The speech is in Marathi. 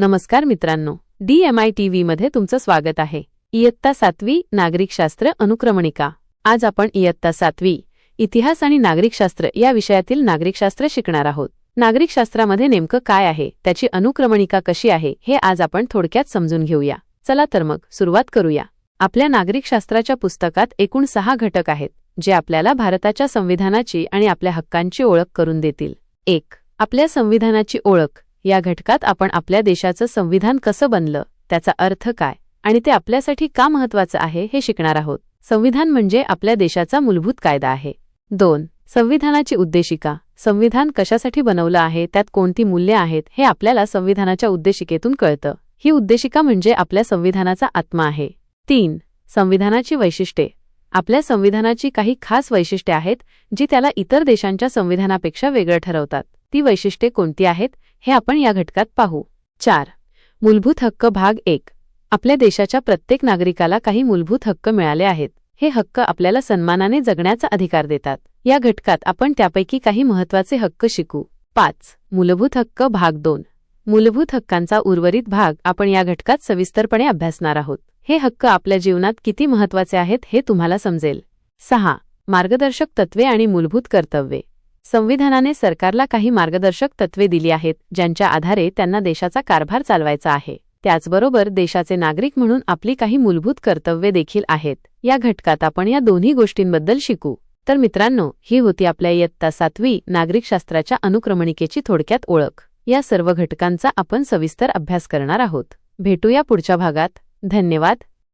नमस्कार मित्रांनो डी एम आय टी व्हीमध्ये तुमचं स्वागत आहे. इयत्ता सातवी नागरिकशास्त्र अनुक्रमणिका. आज आपण इयत्ता सातवी इतिहास आणि नागरिकशास्त्र या विषयातील नागरिकशास्त्र शिकणार आहोत. नागरिकशास्त्रामध्ये नेमकं काय आहे त्याची अनुक्रमणिका कशी आहे हे आज आपण थोडक्यात समजून घेऊया. चला तर मग सुरुवात करूया. आपल्या नागरिकशास्त्राच्या पुस्तकात एकूण सहा घटक आहेत जे आपल्याला भारताच्या संविधानाची आणि आपल्या हक्कांची ओळख करून देतील. एक आपल्या संविधानाची ओळख. या घटकात आपण आपल्या देशाचं संविधान कसं बनलं त्याचा अर्थ काय आणि ते आपल्यासाठी का महत्वाचं आहे हे शिकणार आहोत. संविधान म्हणजे आपल्या देशाचा मूलभूत कायदा आहे. दोन संविधानाची उद्देशिका. संविधान कशासाठी बनवलं आहे त्यात कोणती मूल्ये आहेत हे आपल्याला संविधानाच्या उद्देशिकेतून कळतं. ही उद्देशिका म्हणजे आपल्या संविधानाचा आत्मा आहे. तीन संविधानाची वैशिष्ट्ये. आपल्या संविधानाची काही खास वैशिष्ट्ये आहेत जी त्याला इतर देशांच्या संविधानापेक्षा वेगळं ठरवतात. ती वैशिष्ट्ये कोणती आहेत हे आपण या घटकात पाहू. चार. मूलभूत हक्क भाग एक. आपल्या देशाच्या प्रत्येक नागरिकाला काही मूलभूत हक्क मिळाले आहेत. हे हक्क आपल्याला सन्मानाने जगण्याचा अधिकार देतात. या घटकात आपण त्यापैकी काही महत्त्वाचे हक्क शिकू. पाच. मूलभूत हक्क भाग दोन. मूलभूत हक्कांचा उर्वरित भाग आपण या घटकात सविस्तरपणे अभ्यासणार आहोत. हे हक्क आपल्या जीवनात किती महत्त्वाचे आहेत हे तुम्हाला समजेल. सहा. मार्गदर्शक तत्वे आणि मूलभूत कर्तव्ये. संविधानाने सरकारला काही मार्गदर्शक तत्वे दिली आहेत ज्यांच्या आधारे त्यांना देशाचा कारभार चालवायचा आहे. त्याचबरोबर देशाचे नागरिक म्हणून आपली काही मूलभूत कर्तव्ये देखील आहेत. या घटकात आपण या दोन्ही गोष्टींबद्दल शिकू. तर मित्रांनो ही होती आपल्या इयत्ता सातवी नागरिकशास्त्राच्या अनुक्रमणिकेची थोडक्यात ओळख. या सर्व घटकांचा आपण सविस्तर अभ्यास करणार आहोत. भेटूया पुढच्या भागात. धन्यवाद.